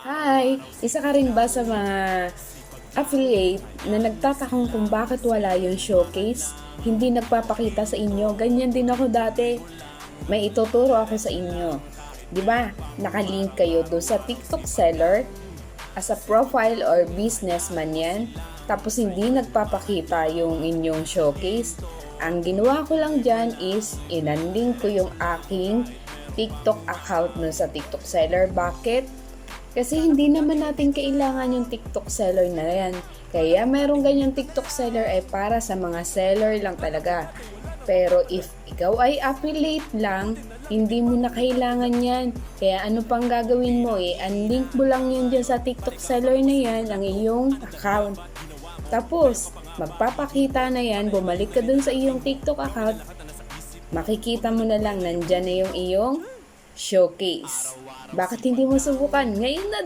Hi! Isa ka rin ba sa mga affiliate na nagtatakong kung bakit wala yung showcase? Hindi nagpapakita sa inyo. Ganyan din ako dati. May ituturo ako sa inyo. Di ba? Nakalink kayo do sa TikTok seller as a profile or businessman yan. Tapos hindi nagpapakita yung inyong showcase. Ang ginawa ko lang dyan is inanlink ko yung aking TikTok account no sa TikTok seller. Bakit? Kasi hindi naman natin kailangan yung TikTok seller na yan. Kaya merong ganyang TikTok seller ay para sa mga seller lang talaga. Pero if ikaw ay affiliate lang, hindi mo na kailangan yan. Kaya ano pang gagawin mo eh, unlink mo lang yan dyan sa TikTok seller na yan, ang iyong account. Tapos, magpapakita na yan, bumalik ka dun sa iyong TikTok account, makikita mo na lang nandyan na yung iyong showcase. Bakit hindi mo subukan? Ngayon na